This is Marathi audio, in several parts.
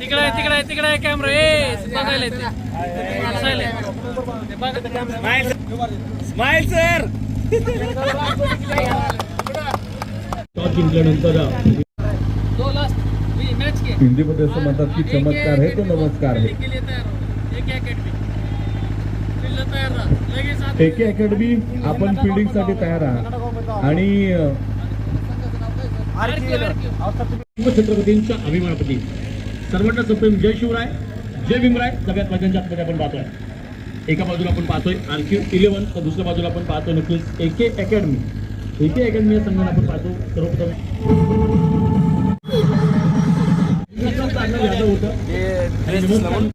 तिकडे आहे, तिकडे आहे, तिकडे आहे कॅमेरा ए बघायला येते. बसायला आहे. ते बघा. स्माईल सर टॉस जिंकल्यानंतर दो लास्ट वी मॅच के. हिंदीमध्ये असं म्हणतात की चमत्कार आहे तो नमस्कार आहे. हो एके अकॅडमी आपण फिल्डिंगसाठी तयार आहात आणि. छत्रपतींच्या अभिमानाप्रती सर्वांना सुप्रीम जय शिवराय जय भीमराय. सगळ्यात मैदानच्या आतमध्ये आपण पाहतोय. एका बाजूला आपण पाहतोय आरक्यू इलेव्हन तर दुसऱ्या बाजूला आपण पाहतोय नक्कीच एके अकॅडमी एके अकॅडमी या संघाला आपण पाहतो सर्वप्रथम होतं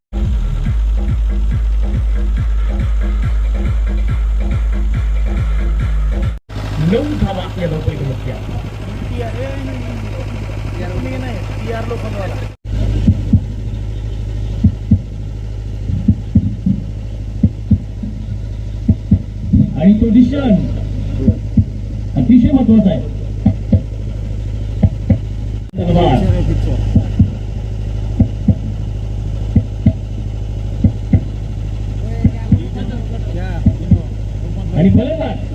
आणि नमस्कार. धावा या. धावपैकी बसल्या आणि पोझिशन अतिशय महत्त्वाचा आहे. धन्यवाद. आणि बरोबर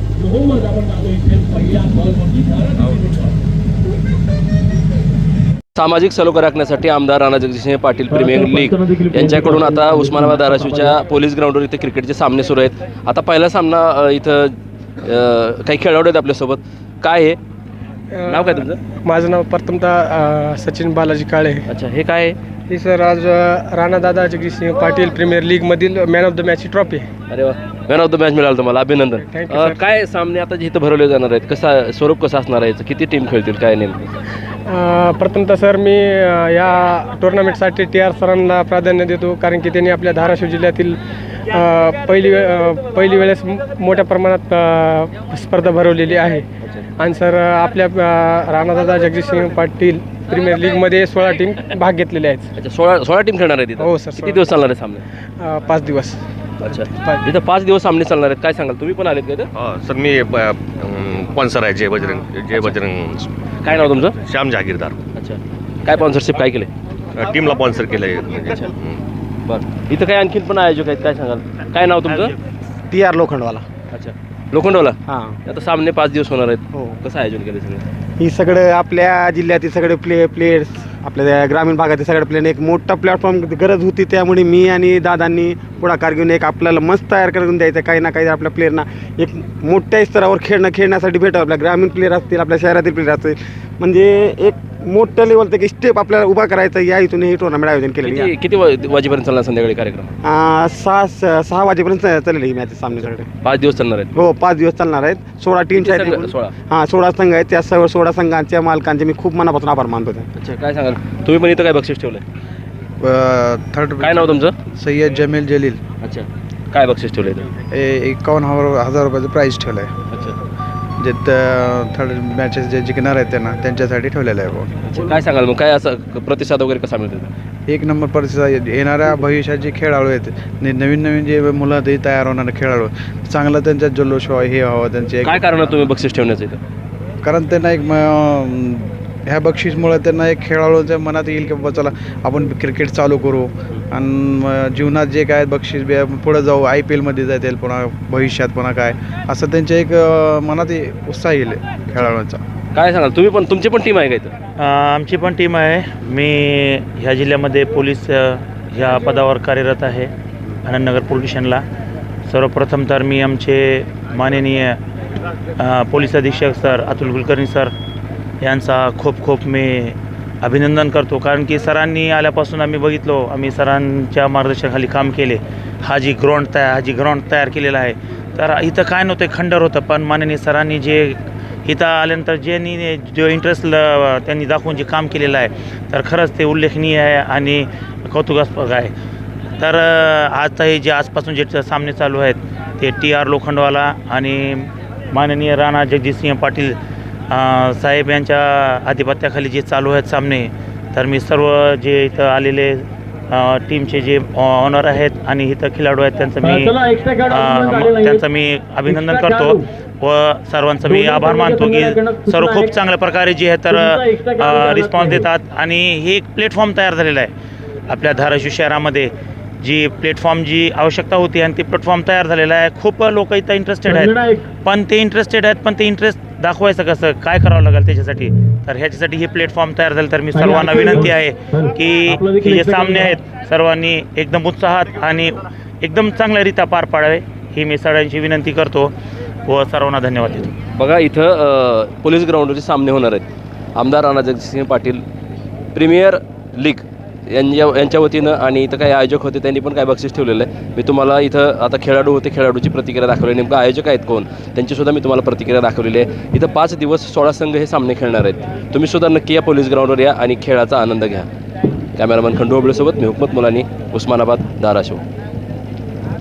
मोहम्मद आपण पाहतो इथे. पहिल्या बॉलवरती सामाजिक सलोखा राखण्यासाठी आमदार राणा जगदीशसिंह पाटील प्रीमियर लीग यांच्याकडून आता उस्मानाबाद धाराशिवच्या पोलीस ग्राउंडवर इथे क्रिकेटचे सामने सुरू आहेत. आता पहिला सामना इथं काही खेळाडू आहेत आपल्यासोबत. काय आहे नाव काय तुमचं? माझं नाव प्रथमतः अ, सचिन बालाजी काळे. अच्छा हे काय आहे? ही सर आज राणादादा जगदीशसिंह पाटील प्रीमियर लीगमधील मॅन ऑफ द मॅचची ट्रॉफी आहे अरे वा. मॅन ऑफ द मॅच मिळालं तुम्हाला. अभिनंदन. Thank you, a, sir. काय सामने आता इथं भरवले जाणार आहेत? कसा स्वरूप कसं असणार आहे? याचं? किती टीम खेळतील? काय नेमकं? अ, प्रथमतः सर मी अ, या टुर्नामेंटसाठी टी आर सरांना प्राधान्य देतो कारण की त्यांनी आपल्या धाराशिव जिल्ह्यातील पहिली पहिली वेळेस मोठ्या प्रमाणात स्पर्धा भरवलेली आहे. आणि सर आपल्या राणादादा जगदीशसिंह पाटील प्रीमियर लीगमध्ये सोळा टीम भाग घेतलेले आहेत. अच्छा सोळा सोळा टीम खेळणार आहेत तिथं हो, sir, किती. दिवस चालणार आहे सामने? पाच दिवस. अच्छा. पाच. इथं पाच दिवस सामने चालणार आहेत. काय सांगाल तुम्ही पण आलेत का इथं? हा सर मी स्पॉन्सर आहे जय बजरंग जय बजरंग काय नाव तुमचं? श्याम जहागीरदार अच्छा. काय स्पॉन्सरशिप काय केलं टीमला स्पॉन्सर केलं आहे म्हणजे हं. बरं. इथं काय आणखीन पण आयोजक आहेत काय सांगाल? काय नाव तुमचं? T R Lokhandwala. अच्छा. लोखंडवाला? हां. आता सामने पाच दिवस होणार आहेत. हो. कसं आयोजन केलं सगळं? ही सगळं आपल्या जिल्ह्यातील सगळे प्ले प्लेयर्स आपल्या त्या ग्रामीण भागातील सगळे प्लेयर एक मोठा प्लॅटफॉर्म गरज होती त्यामुळे मी आणि दादांनी पुढाकार घेऊन एक आपल्याला मस्त तयार करून द्यायचं. काही ना काही आपल्या प्लेयरना एक मोठ्या स्तरावर खेळणं खेळण्यासाठी भेटावं. आपल्या ग्रामीण प्लेयर असतील आपल्या शहरातील प्लेयर असतील. म्हणजे एक मोठ्या लेवलचं एक स्टेप आपल्याला उभा करायचं या इथून हे टुर्नामेंट आयोजन केलेली किती आहे. किती वा- वाजेपर्यंत चालणार संध्याकाळी कार्यक्रम? आ, सहा सहा वाजेपर्यंत चालेल ही मॅच सामने सगळे. पाच दिवस चालणार आहेत. हो पाच दिवस चालणार आहेत. सोळा किती संघ? आहेत सोळा? हां सोळा संघ आहेत. त्या सर्व सोळा संघांच्या मालकांचे मी खूप मनापासून आभार मानतो त्या अच्छा काय सांगाल? तुम्ही पण इथं काय बक्षीस ठेवलंय? थर्ड काय नाव तुमचं? सय्यद जमील जलील. अच्छा काय बक्षीस ठेवलं इथं? एकावन्न हजार हजार रुपयाचं प्राईज ठेवलं आहे अच्छा. जे थर्ड मॅचेस जे जिंकणार आहेत त्यांना त्यांच्यासाठी ठेवलेलं आहे. अच्छा काय सांगाल मग? काय असं प्रतिसाद वगैरे कसा मिळतो एक नंबर परिस्थिती येणाऱ्या भविष्यात जे खेळाडू आहेत. ने- नवीन नवीन जे मुलं ते तयार होणारे खेळाडू चांगलं त्यांच्यात जल्लोष व्हावं हे व्हावं त्यांचे एक- काय कारण आहे तुम्ही बक्षीस ठेवण्याचं इथं? कारण त्यांना एक म- ह्या बक्षीसमुळे त्यांना एक खेळाडूच्या मनात येईल की बाबा चला आपण क्रिकेट चालू करू. आणि जीवनात जे काय बक्षीस बे- पुढं जाऊ आय पी एलमध्ये जातील पुन्हा भविष्यात पुन्हा काय असं त्यांच्या एक मनात उत्साह येईल खेळाडूंचा. काय सांगाल? तुम्ही पण तुमची पण टीम आहे का इथं? अ, आमची पण टीम आहे. मी ह्या जिल्ह्यामध्ये पोलीस ह्या पदावर कार्यरत आहे आनंदनगर पोलीस स्टेशनला. सर्वप्रथम तर मी आमचे माननीय पोलीस अधीक्षक सर अतुल कुलकर्णी सर यांचा खूप खूप मी अभिनंदन करतो. कारण की सरांनी आल्यापासून आम्ही बघितलो आम्ही सरांच्या मार्गदर्शनाखाली काम केले. हा जी ग्राउंड तयार हा जी ग्राउंड तयार केलेला आहे. तर इथं काय नव्हतं खंडर होतं. पण माननीय सरांनी जे इथं आल्यानंतर ज्यांनी जो इंटरेस्ट त्यांनी दाखवून जे काम केलेलं आहे तर खरंच ते उल्लेखनीय आहे आणि कौतुकास्पद आहे. तर अ, आता हे जे आजपासून जे सामने चालू आहेत ते टी आर लोखंडवाला आणि माननीय राणा जगजितसिंह पाटील साहेब यांच्या आधिपत्याखाली जे चालू आहेत सामने तर मी सर्व जे इथं आलेले टीमचे जे ऑनर आहेत आणि इथं खेळाडू आहेत त्यांचं मी. त्यांचं मी अभिनंदन करतो व सर्वांचं मी आभार मानतो की सर्व खूप. चांगल्या प्रकारे जे आहे तर रिस्पॉन्स. देतात आणि हे एक प्लॅटफॉर्म तयार झालेला आहे आपल्या धाराशिव शहरामध्ये जी प्लॅटफॉर्म जी आवश्यकता होती आणि ती प्लॅटफॉर्म तयार झालेला आहे खूप लोक इथं इंटरेस्टेड आहेत. पण ते इंटरेस्टेड आहेत पण ते इंटरेस्ट दाखवायचं कसं काय करावं लागेल त्याच्यासाठी? तर ह्याच्यासाठी हे प्लॅटफॉर्म तयार झालं. तर मी सर्वांना विनंती आहे की हे जे सामने आहेत सर्वांनी एकदम उत्साहात आणि एकदम चांगल्यारीत्या पार पाडावे ही मी सगळ्यांची विनंती करतो व सर्वांना धन्यवाद देतो. बघा इथं पोलीस ग्राउंडवरचे सामने होणार आहेत. आमदार राणा जगजितसिंह पाटील प्रीमियर लीग यांच्या यांच्या वतीनं आणि इथं काही आयोजक होते त्यांनी पण काय बक्षीस ठेवलेलं आहे. मी तुम्हाला इथं आता खेळाडू होते खेळाडूची प्रतिक्रिया दाखवली. नेमकं आयोजक आहेत कोण? त्यांचीसुद्धा मी तुम्हाला प्रतिक्रिया दाखवलेली आहे. इथं पाच दिवस सोळा संघ हे सामने खेळणार आहेत. तुम्ही सुद्धा नक्की या पोलीस ग्राउंडवर या आणि खेळाचा आनंद घ्या. कॅमेरामॅन खंडोबळेसोबत मी हुकमत मुलानी उस्मानाबाद धाराशिव.